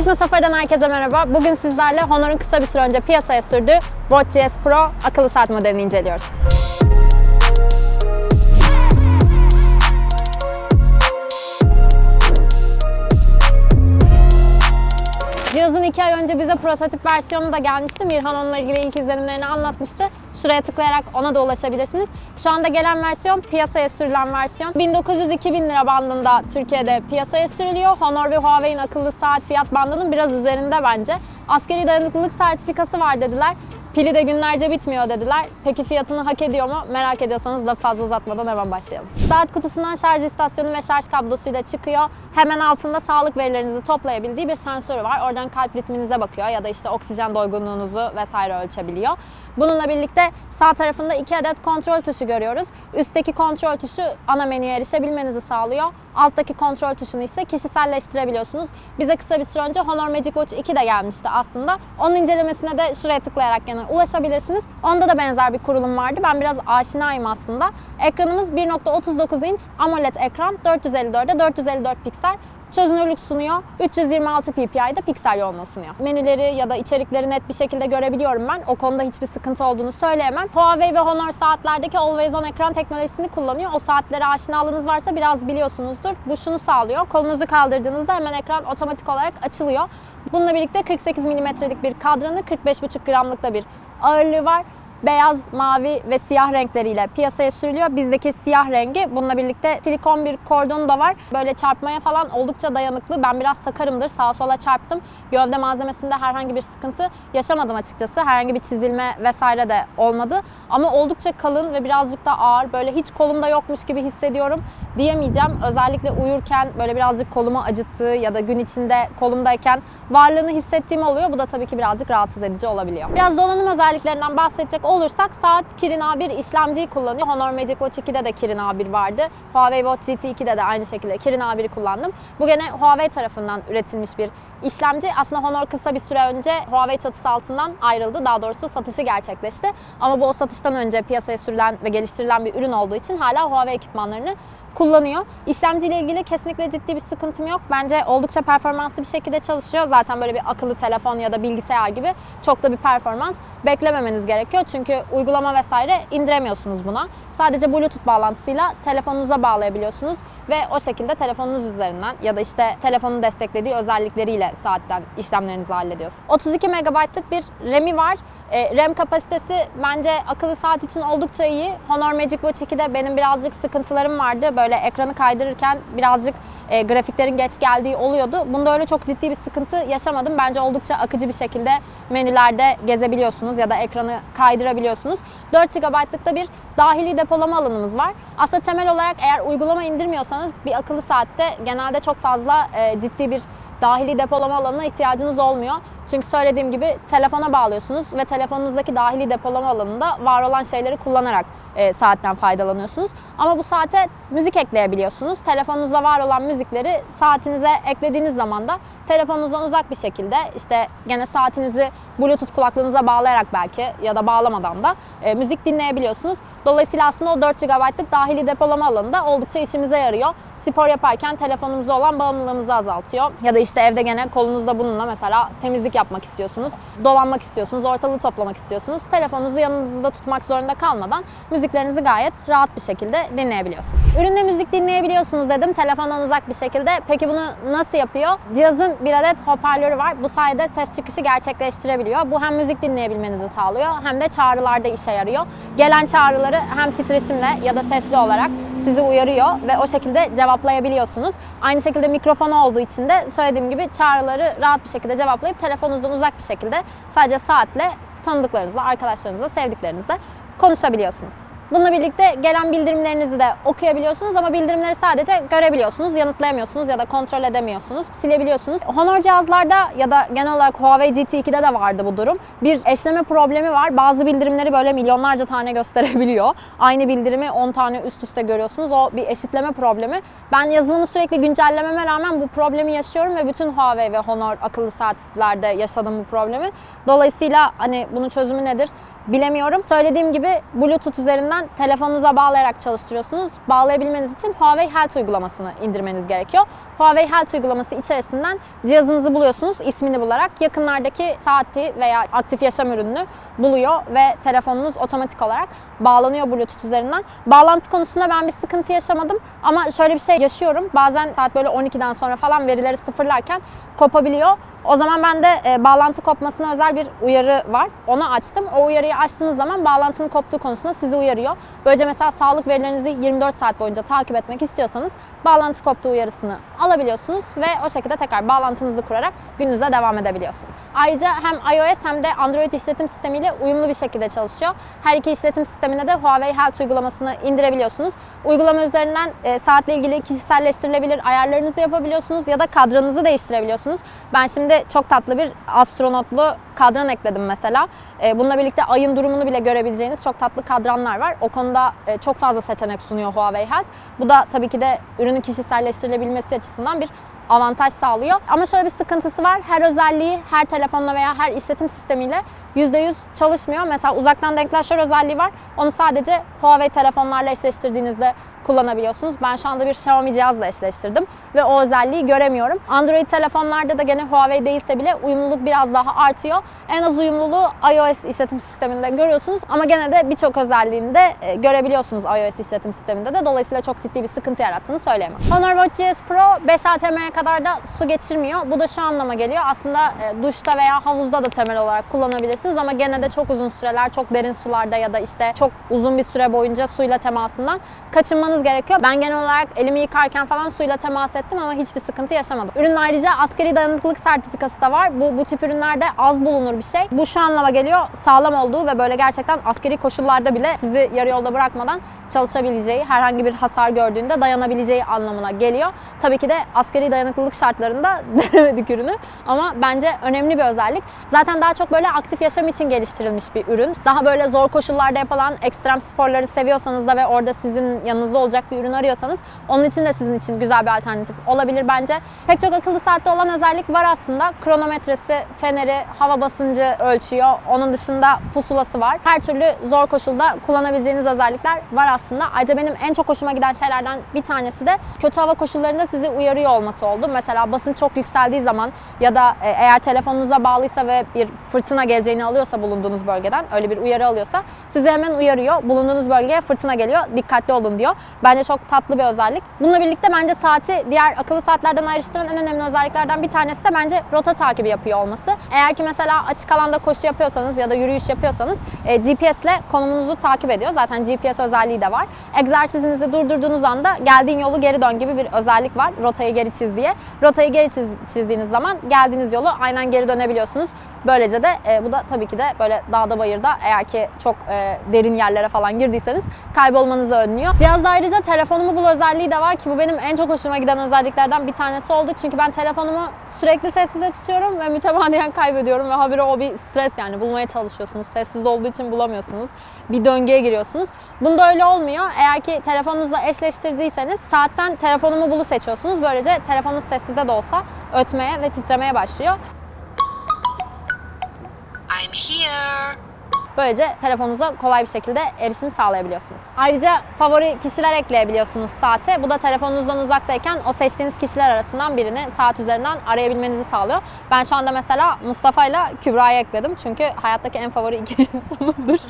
Tekno Safari'den herkese merhaba. Bugün sizlerle Honor'un kısa bir süre önce piyasaya sürdüğü Watch GS Pro akıllı saat modelini inceliyoruz. İki ay önce bize prototip versiyonu da gelmişti. Mirhan onunla ilgili ilk izlenimlerini anlatmıştı. Şuraya tıklayarak ona da ulaşabilirsiniz. Şu anda gelen versiyon piyasaya sürülen versiyon. 1900-2000 lira bandında Türkiye'de piyasaya sürülüyor. Honor ve Huawei'in akıllı saat fiyat bandının biraz üzerinde bence. Askeri dayanıklılık sertifikası var dediler. Pili de günlerce bitmiyor dediler. Peki fiyatını hak ediyor mu? Merak ediyorsanız da fazla uzatmadan hemen başlayalım. Saat kutusundan şarj istasyonu ve şarj kablosuyla çıkıyor. Hemen altında sağlık verilerinizi toplayabildiği bir sensörü var. Oradan kalp ritminize bakıyor ya da işte oksijen doygunluğunuzu vesaire ölçebiliyor. Bununla birlikte sağ tarafında iki adet kontrol tuşu görüyoruz. Üstteki kontrol tuşu ana menüye erişebilmenizi sağlıyor. Alttaki kontrol tuşunu ise kişiselleştirebiliyorsunuz. Bize kısa bir süre önce Honor Magic Watch 2 de gelmişti aslında. Onun incelemesine de şuraya tıklayarak gene ulaşabilirsiniz. Onda da benzer bir kurulum vardı. Ben biraz aşinayım aslında. Ekranımız 1.39 inç AMOLED ekran 454'e 454 piksel çözünürlük sunuyor. 326 ppi'de piksel yoğunluğu sunuyor. Menüleri ya da içerikleri net bir şekilde görebiliyorum ben. O konuda hiçbir sıkıntı olduğunu söyleyemem. Huawei ve Honor saatlerdeki Always On ekran teknolojisini kullanıyor. O saatlere aşinalığınız varsa biraz biliyorsunuzdur. Bu şunu sağlıyor. Kolunuzu kaldırdığınızda hemen ekran otomatik olarak açılıyor. Bununla birlikte 48 mm'lik bir kadranı, 45,5 gramlık da bir ağırlığı var beyaz, mavi ve siyah renkleriyle piyasaya sürülüyor. Bizdeki siyah rengi bununla birlikte silikon bir kordonu da var. Böyle çarpmaya falan oldukça dayanıklı. Ben biraz sakarımdır. Sağa sola çarptım. Gövde malzemesinde herhangi bir sıkıntı yaşamadım açıkçası. Herhangi bir çizilme vesaire de olmadı. Ama oldukça kalın ve birazcık da ağır. Böyle hiç kolumda yokmuş gibi hissediyorum diyemeyeceğim. Özellikle uyurken böyle birazcık kolumu acıttığı ya da gün içinde kolumdayken varlığını hissettiğim oluyor. Bu da tabii ki birazcık rahatsız edici olabiliyor. Biraz donanım özelliklerinden bahsedecek olursak saat Kirin A1 işlemciyi kullanıyor. Honor Magic Watch 2'de de Kirin A1 vardı. Huawei Watch GT 2'de de aynı şekilde Kirin A1'i kullandım. Bu gene Huawei tarafından üretilmiş bir işlemci. Aslında Honor kısa bir süre önce Huawei çatısı altından ayrıldı. Daha doğrusu satışı gerçekleşti. Ama bu o satıştan önce piyasaya sürülen ve geliştirilen bir ürün olduğu için hala Huawei ekipmanlarını kullanıyor. İşlemciyle ilgili kesinlikle ciddi bir sıkıntım yok. Bence oldukça performanslı bir şekilde çalışıyor. Zaten böyle bir akıllı telefon ya da bilgisayar gibi çok da bir performans beklememeniz gerekiyor. Çünkü uygulama vesaire indiremiyorsunuz buna. Sadece Bluetooth bağlantısıyla telefonunuza bağlayabiliyorsunuz ve o şekilde telefonunuz üzerinden ya da işte telefonun desteklediği özellikleriyle saatten işlemlerinizi hallediyorsunuz. 32 MB'lık bir RAM'i var. E, RAM kapasitesi bence akıllı saat için oldukça iyi. Honor Magic Watch 2'de benim birazcık sıkıntılarım vardı. Böyle ekranı kaydırırken birazcık e, grafiklerin geç geldiği oluyordu. Bunda öyle çok ciddi bir sıkıntı yaşamadım. Bence oldukça akıcı bir şekilde menülerde gezebiliyorsunuz ya da ekranı kaydırabiliyorsunuz. 4 GB'lık da bir dahili depolama alanımız var. Aslında temel olarak eğer uygulama indirmiyorsanız bir akıllı saatte genelde çok fazla e, ciddi bir dahili depolama alanına ihtiyacınız olmuyor. Çünkü söylediğim gibi telefona bağlıyorsunuz ve telefonunuzdaki dahili depolama alanında var olan şeyleri kullanarak e, saatten faydalanıyorsunuz. Ama bu saate müzik ekleyebiliyorsunuz. Telefonunuzda var olan müzikleri saatinize eklediğiniz zaman da telefonunuzdan uzak bir şekilde işte gene saatinizi bluetooth kulaklığınıza bağlayarak belki ya da bağlamadan da e, müzik dinleyebiliyorsunuz. Dolayısıyla aslında o 4 GB'lık dahili depolama alanında oldukça işimize yarıyor spor yaparken telefonumuza olan bağımlılığımızı azaltıyor. Ya da işte evde gene kolunuzda bununla mesela temizlik yapmak istiyorsunuz, dolanmak istiyorsunuz, ortalığı toplamak istiyorsunuz. Telefonunuzu yanınızda tutmak zorunda kalmadan müziklerinizi gayet rahat bir şekilde dinleyebiliyorsunuz. Üründe müzik dinleyebiliyorsunuz dedim telefondan uzak bir şekilde. Peki bunu nasıl yapıyor? Cihazın bir adet hoparlörü var. Bu sayede ses çıkışı gerçekleştirebiliyor. Bu hem müzik dinleyebilmenizi sağlıyor hem de çağrılarda işe yarıyor. Gelen çağrıları hem titreşimle ya da sesli olarak sizi uyarıyor ve o şekilde cevaplayabiliyorsunuz. Aynı şekilde mikrofonu olduğu için de söylediğim gibi çağrıları rahat bir şekilde cevaplayıp telefonunuzdan uzak bir şekilde sadece saatle tanıdıklarınızla, arkadaşlarınızla, sevdiklerinizle konuşabiliyorsunuz. Bununla birlikte gelen bildirimlerinizi de okuyabiliyorsunuz ama bildirimleri sadece görebiliyorsunuz, yanıtlayamıyorsunuz ya da kontrol edemiyorsunuz, silebiliyorsunuz. Honor cihazlarda ya da genel olarak Huawei GT2'de de vardı bu durum. Bir eşleme problemi var. Bazı bildirimleri böyle milyonlarca tane gösterebiliyor. Aynı bildirimi 10 tane üst üste görüyorsunuz. O bir eşitleme problemi. Ben yazılımı sürekli güncellememe rağmen bu problemi yaşıyorum ve bütün Huawei ve Honor akıllı saatlerde yaşadım bu problemi. Dolayısıyla hani bunun çözümü nedir? Bilemiyorum. Söylediğim gibi Bluetooth üzerinden telefonunuza bağlayarak çalıştırıyorsunuz. Bağlayabilmeniz için Huawei Health uygulamasını indirmeniz gerekiyor. Huawei Health uygulaması içerisinden cihazınızı buluyorsunuz ismini bularak. Yakınlardaki saati veya aktif yaşam ürününü buluyor ve telefonunuz otomatik olarak bağlanıyor Bluetooth üzerinden. Bağlantı konusunda ben bir sıkıntı yaşamadım ama şöyle bir şey yaşıyorum. Bazen saat böyle 12'den sonra falan verileri sıfırlarken kopabiliyor. O zaman ben de e, bağlantı kopmasına özel bir uyarı var. Onu açtım. O uyarıyı açtığınız zaman bağlantının koptuğu konusunda sizi uyarıyor. Böylece mesela sağlık verilerinizi 24 saat boyunca takip etmek istiyorsanız bağlantı koptuğu uyarısını alabiliyorsunuz ve o şekilde tekrar bağlantınızı kurarak gününüze devam edebiliyorsunuz. Ayrıca hem iOS hem de Android işletim sistemiyle uyumlu bir şekilde çalışıyor. Her iki işletim sistemine de Huawei Health uygulamasını indirebiliyorsunuz. Uygulama üzerinden e, saatle ilgili kişiselleştirilebilir ayarlarınızı yapabiliyorsunuz ya da kadranınızı değiştirebiliyorsunuz. Ben şimdi çok tatlı bir astronotlu kadran ekledim mesela. E, bununla birlikte ayın durumunu bile görebileceğiniz çok tatlı kadranlar var. O konuda e, çok fazla seçenek sunuyor Huawei Health. Bu da tabii ki de ürünün kişiselleştirilebilmesi açısından bir avantaj sağlıyor. Ama şöyle bir sıkıntısı var. Her özelliği her telefonla veya her işletim sistemiyle %100 çalışmıyor. Mesela uzaktan denkleşör özelliği var. Onu sadece Huawei telefonlarla eşleştirdiğinizde kullanabiliyorsunuz. Ben şu anda bir Xiaomi cihazla eşleştirdim ve o özelliği göremiyorum. Android telefonlarda da gene Huawei değilse bile uyumluluk biraz daha artıyor. En az uyumluluğu iOS işletim sisteminde görüyorsunuz ama gene de birçok özelliğini de e, görebiliyorsunuz iOS işletim sisteminde de. Dolayısıyla çok ciddi bir sıkıntı yarattığını söyleyemem. Honor Watch GS Pro 5 ATM'ye kadar da su geçirmiyor. Bu da şu anlama geliyor. Aslında e, duşta veya havuzda da temel olarak kullanabilirsiniz ama gene de çok uzun süreler, çok derin sularda ya da işte çok uzun bir süre boyunca suyla temasından kaçınmanız gerekiyor. Ben genel olarak elimi yıkarken falan suyla temas ettim ama hiçbir sıkıntı yaşamadım. Ürünün ayrıca askeri dayanıklılık sertifikası da var. Bu, bu tip ürünlerde az bulunur bir şey. Bu şu anlama geliyor sağlam olduğu ve böyle gerçekten askeri koşullarda bile sizi yarı yolda bırakmadan çalışabileceği, herhangi bir hasar gördüğünde dayanabileceği anlamına geliyor. Tabii ki de askeri dayanıklılık şartlarında denemedik ürünü ama bence önemli bir özellik. Zaten daha çok böyle aktif yaşam için geliştirilmiş bir ürün. Daha böyle zor koşullarda yapılan ekstrem sporları seviyorsanız da ve orada sizin yanınızda olacak bir ürün arıyorsanız onun için de sizin için güzel bir alternatif olabilir bence. Pek çok akıllı saatte olan özellik var aslında. Kronometresi, feneri, hava basıncı ölçüyor. Onun dışında pusulası var. Her türlü zor koşulda kullanabileceğiniz özellikler var aslında. Ayrıca benim en çok hoşuma giden şeylerden bir tanesi de kötü hava koşullarında sizi uyarıyor olması oldu. Mesela basınç çok yükseldiği zaman ya da e, eğer telefonunuza bağlıysa ve bir fırtına geleceğini alıyorsa bulunduğunuz bölgeden öyle bir uyarı alıyorsa sizi hemen uyarıyor. Bulunduğunuz bölgeye fırtına geliyor. Dikkatli olun diyor. Bence çok tatlı bir özellik. Bununla birlikte bence saati diğer akıllı saatlerden ayrıştıran en önemli özelliklerden bir tanesi de bence rota takibi yapıyor olması. Eğer ki mesela açık alanda koşu yapıyorsanız ya da yürüyüş yapıyorsanız e, GPS ile konumunuzu takip ediyor. Zaten GPS özelliği de var. Egzersizinizi durdurduğunuz anda geldiğin yolu geri dön gibi bir özellik var. Rotayı geri çiz diye. Rotayı geri çiz, çizdiğiniz zaman geldiğiniz yolu aynen geri dönebiliyorsunuz. Böylece de e, bu da tabii ki de böyle dağda bayırda eğer ki çok e, derin yerlere falan girdiyseniz kaybolmanızı önlüyor. Cihazda ayrıca telefonumu bul özelliği de var ki bu benim en çok hoşuma giden özelliklerden bir tanesi oldu. Çünkü ben telefonumu sürekli sessize tutuyorum ve mütemadiyen kaybediyorum ve habire o bir stres yani bulmaya çalışıyorsunuz. Sessiz olduğu için bulamıyorsunuz. Bir döngüye giriyorsunuz. Bunda öyle olmuyor. Eğer ki telefonunuzla eşleştirdiyseniz saatten telefonumu bulu seçiyorsunuz. Böylece telefonunuz sessizde de olsa ötmeye ve titremeye başlıyor. I'm here. Böylece telefonunuza kolay bir şekilde erişim sağlayabiliyorsunuz. Ayrıca favori kişiler ekleyebiliyorsunuz saate. Bu da telefonunuzdan uzaktayken o seçtiğiniz kişiler arasından birini saat üzerinden arayabilmenizi sağlıyor. Ben şu anda mesela Mustafa ile Kübra'yı ekledim. Çünkü hayattaki en favori iki insanımdır.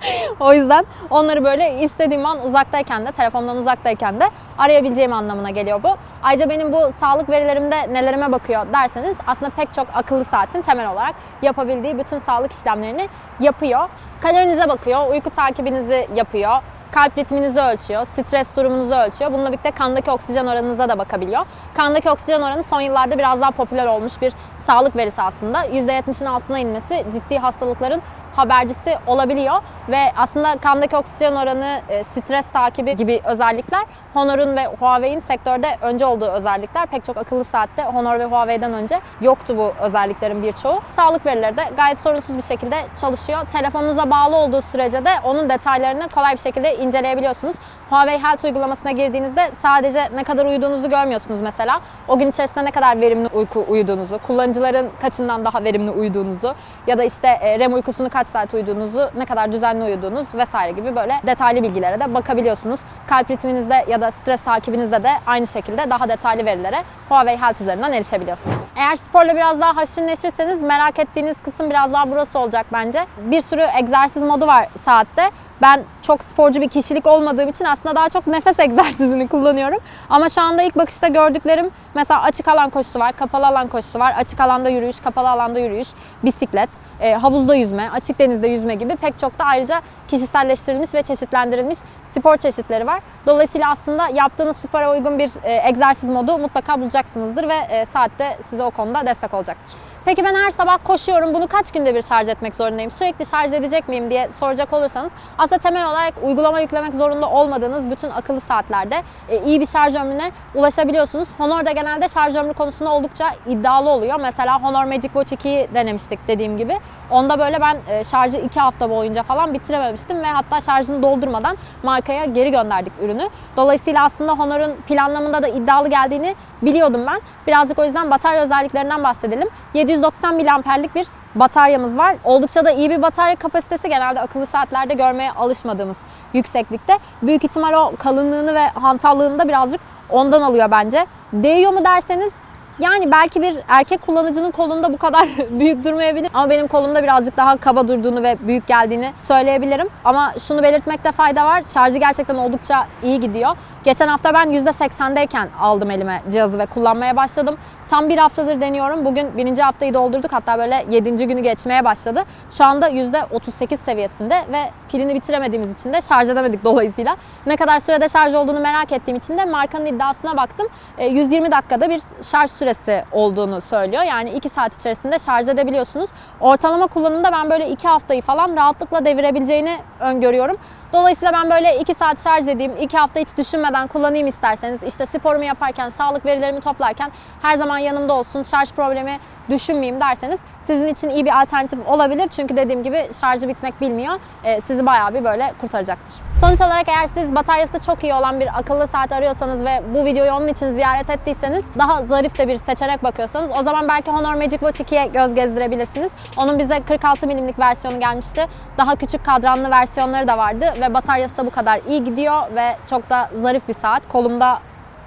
o yüzden onları böyle istediğim an uzaktayken de, telefondan uzaktayken de arayabileceğim anlamına geliyor bu. Ayrıca benim bu sağlık verilerimde nelerime bakıyor derseniz aslında pek çok akıllı saatin temel olarak yapabildiği bütün sağlık işlemlerini yapıyor. Kalorinize bakıyor, uyku takibinizi yapıyor, kalp ritminizi ölçüyor, stres durumunuzu ölçüyor. Bununla birlikte kandaki oksijen oranınıza da bakabiliyor. Kandaki oksijen oranı son yıllarda biraz daha popüler olmuş bir sağlık verisi aslında. %70'in altına inmesi ciddi hastalıkların habercisi olabiliyor ve aslında kandaki oksijen oranı, e, stres takibi gibi özellikler Honor'un ve Huawei'in sektörde önce olduğu özellikler. Pek çok akıllı saatte Honor ve Huawei'den önce yoktu bu özelliklerin birçoğu. Sağlık verileri de gayet sorunsuz bir şekilde çalışıyor. Telefonunuza bağlı olduğu sürece de onun detaylarını kolay bir şekilde inceleyebiliyorsunuz. Huawei Health uygulamasına girdiğinizde sadece ne kadar uyuduğunuzu görmüyorsunuz mesela. O gün içerisinde ne kadar verimli uyku uyuduğunuzu, kullanıcıların kaçından daha verimli uyuduğunuzu ya da işte e, REM uykusunu kaç kaç saat uyuduğunuzu, ne kadar düzenli uyuduğunuz vesaire gibi böyle detaylı bilgilere de bakabiliyorsunuz. Kalp ritminizde ya da stres takibinizde de aynı şekilde daha detaylı verilere Huawei Health üzerinden erişebiliyorsunuz. Eğer sporla biraz daha haşır neşirseniz merak ettiğiniz kısım biraz daha burası olacak bence. Bir sürü egzersiz modu var saatte. Ben çok sporcu bir kişilik olmadığım için aslında daha çok nefes egzersizini kullanıyorum. Ama şu anda ilk bakışta gördüklerim mesela açık alan koşusu var, kapalı alan koşusu var, açık alanda yürüyüş, kapalı alanda yürüyüş, bisiklet, e, havuzda yüzme, açık denizde yüzme gibi pek çok da ayrıca kişiselleştirilmiş ve çeşitlendirilmiş spor çeşitleri var. Dolayısıyla aslında yaptığınız spora uygun bir e, egzersiz modu mutlaka bulacaksınızdır ve e, saatte size o konuda destek olacaktır. Peki ben her sabah koşuyorum. Bunu kaç günde bir şarj etmek zorundayım? Sürekli şarj edecek miyim diye soracak olursanız aslında temel olarak uygulama yüklemek zorunda olmadığınız bütün akıllı saatlerde e, iyi bir şarj ömrüne ulaşabiliyorsunuz. Honor da genelde şarj ömrü konusunda oldukça iddialı oluyor. Mesela Honor Magic Watch 2'yi denemiştik dediğim gibi. Onda böyle ben e, şarjı 2 hafta boyunca falan bitirememiştim ve hatta şarjını doldurmadan markaya geri gönderdik ürünü. Dolayısıyla aslında Honor'un planlamında da iddialı geldiğini biliyordum ben. Birazcık o yüzden batarya özelliklerinden bahsedelim. 790 miliamperlik bir bataryamız var. Oldukça da iyi bir batarya kapasitesi genelde akıllı saatlerde görmeye alışmadığımız yükseklikte. Büyük ihtimal o kalınlığını ve hantallığını da birazcık ondan alıyor bence. Değiyor mu derseniz yani belki bir erkek kullanıcının kolunda bu kadar büyük durmayabilir ama benim kolumda birazcık daha kaba durduğunu ve büyük geldiğini söyleyebilirim. Ama şunu belirtmekte fayda var. Şarjı gerçekten oldukça iyi gidiyor. Geçen hafta ben %80'deyken aldım elime cihazı ve kullanmaya başladım. Tam bir haftadır deniyorum. Bugün birinci haftayı doldurduk. Hatta böyle yedinci günü geçmeye başladı. Şu anda %38 seviyesinde ve pilini bitiremediğimiz için de şarj edemedik dolayısıyla. Ne kadar sürede şarj olduğunu merak ettiğim için de markanın iddiasına baktım. E, 120 dakikada bir şarj süresi olduğunu söylüyor. Yani 2 saat içerisinde şarj edebiliyorsunuz. Ortalama kullanımda ben böyle 2 haftayı falan rahatlıkla devirebileceğini öngörüyorum. Dolayısıyla ben böyle 2 saat şarj edeyim, 2 hafta hiç düşünmeden kullanayım isterseniz işte sporumu yaparken, sağlık verilerimi toplarken her zaman yanımda olsun, şarj problemi düşünmeyeyim derseniz sizin için iyi bir alternatif olabilir. Çünkü dediğim gibi şarjı bitmek bilmiyor. Ee, sizi bayağı bir böyle kurtaracaktır. Sonuç olarak eğer siz bataryası çok iyi olan bir akıllı saat arıyorsanız ve bu videoyu onun için ziyaret ettiyseniz daha zarif de bir seçenek bakıyorsanız o zaman belki Honor Magic Watch 2'ye göz gezdirebilirsiniz. Onun bize 46 milimlik versiyonu gelmişti. Daha küçük kadranlı versiyonları da vardı ve bataryası da bu kadar iyi gidiyor ve çok da zarif bir saat. Kolumda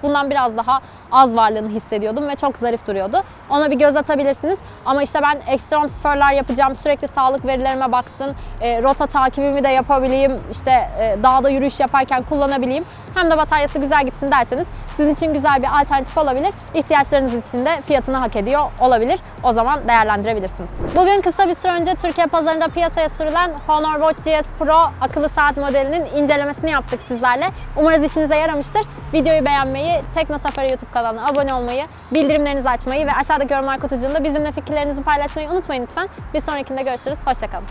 bundan biraz daha az varlığını hissediyordum ve çok zarif duruyordu. Ona bir göz atabilirsiniz. Ama işte ben ekstrem sporlar yapacağım, sürekli sağlık verilerime baksın, e, rota takibimi de yapabileyim, işte e, dağda yürüyüş yaparken kullanabileyim. Hem de bataryası güzel gitsin derseniz sizin için güzel bir alternatif olabilir. İhtiyaçlarınız için de fiyatını hak ediyor olabilir. O zaman değerlendirebilirsiniz. Bugün kısa bir süre önce Türkiye pazarında piyasaya sürülen Honor Watch GS Pro akıllı saat modelinin incelemesini yaptık sizlerle. Umarız işinize yaramıştır. Videoyu beğenmeyi, Tekno Safari YouTube kanalına kanaldan abone olmayı, bildirimlerinizi açmayı ve aşağıdaki yorumlar kutucuğunda bizimle fikirlerinizi paylaşmayı unutmayın lütfen. Bir sonrakinde görüşürüz. Hoşçakalın.